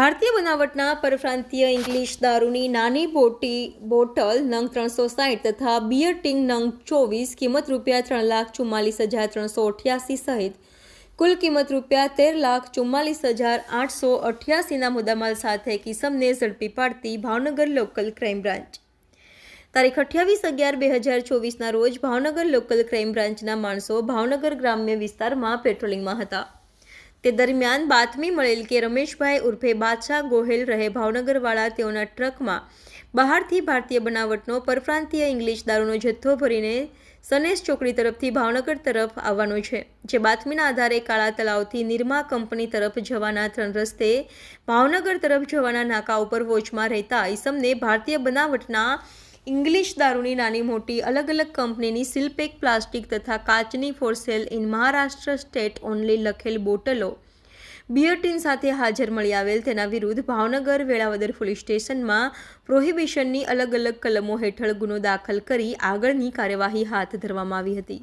ભારતીય બનાવટના પરપ્રાંતીય ઇંગ્લિશ દારૂની નાની બોટી, બોટલ નંગ ત્રણસો સાઠ તથા બિયર ટિંગ નંગ ચોવીસ, કિંમત રૂપિયા ત્રણ લાખ ચુમ્માલીસ હજાર ત્રણસો અઠ્યાસી સહિત કુલ કિંમત રૂપિયા તેર લાખ ચુમ્માલીસ હજાર આઠસો અઠ્યાસીના મુદ્દામાલ સાથે કિસમને ઝડપી પાડતી ભાવનગર લોકલ ક્રાઇમ બ્રાન્ચ. તારીખ અઠ્યાવીસ અગિયાર બે હજાર ચોવીસના રોજ ભાવનગર લોકલ ક્રાઇમ બ્રાન્ચના માણસો ભાવનગર ગ્રામ્ય વિસ્તારમાં પેટ્રોલિંગમાં હતા. તે દરમિયાન બાતમી મળેલ કે રમેશભાઈ ઉર્ફે બાદશાહ ગોહેલ રહે ભાવનગરવાળા તેઓના ટ્રકમાં. બહારથી ભારતીય બનાવટનો પરપ્રાંતીય ઇંગ્લિશ દારૂનો જથ્થો ભરીને સનેશ ચોકડી તરફથી ભાવનગર તરફ આવવાનો છે, જે બાતમીના આધારે કાળા તળાવથી નિરમા કંપની તરફ જવાના ત્રણ રસ્તે, ભાવનગર તરફ જવાના નાકા ઉપર વોચમાં રહેતા ઈસમને ભારતીય બનાવટના ઇંગ્લિશ દારૂની નાની મોટી અલગ અલગ કંપનીની સિલપેક પ્લાસ્ટિક તથા કાચની for sale in Maharashtra state only લખેલ બોટલો બિયર સાથે હાજર મળી આવેલ તેના વિરુદ્ધ ભાવનગર વેળાવદર પોલીસ સ્ટેશનમાં પ્રોહિબિશનની અલગ અલગ કલમો હેઠળ ગુનો દાખલ કરી આગળની કાર્યવાહી હાથ ધરવામાં આવી હતી.